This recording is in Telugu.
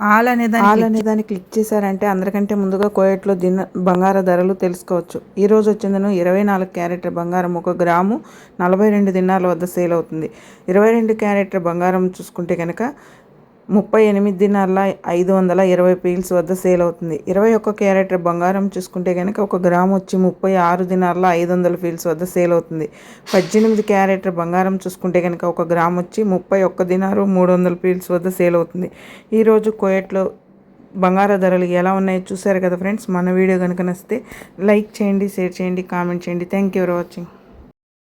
ఆల్ అనే దాన్ని ఆల్ అనే దాన్ని క్లిక్ చేశారంటే అందరికంటే ముందుగా కోయట్లో దిన బంగార ధరలు తెలుసుకోవచ్చు. ఈ రోజు వచ్చిందను ఇరవై నాలుగు క్యారెట్ బంగారం ఒక గ్రాము నలభై రెండు దినాల వద్ద సేల్ అవుతుంది. ఇరవై రెండు క్యారెట్ బంగారం చూసుకుంటే కనుక ముప్పై ఎనిమిది దినాల ఐదు వందల ఇరవై పీల్స్ వద్ద సేల్ అవుతుంది. ఇరవై ఒక్క క్యారెట్ బంగారం చూసుకుంటే కనుక ఒక గ్రామ్ వచ్చి ముప్పై ఆరు దినాల ఐదు వందల పీల్స్ వద్ద సేల్ అవుతుంది. పద్దెనిమిది క్యారెట్ బంగారం చూసుకుంటే కనుక ఒక గ్రామ్ వచ్చి ముప్పై ఒక్క దినారు మూడు వందల పీల్స్ వద్ద సేల్ అవుతుంది. ఈరోజు కోయట్లో బంగార ధరలు ఎలా ఉన్నాయో చూసారు కదా ఫ్రెండ్స్? మన వీడియో కనుక నచ్చితే లైక్ చేయండి షేర్ చేయండి కామెంట్ చేయండి. Thank you for watching.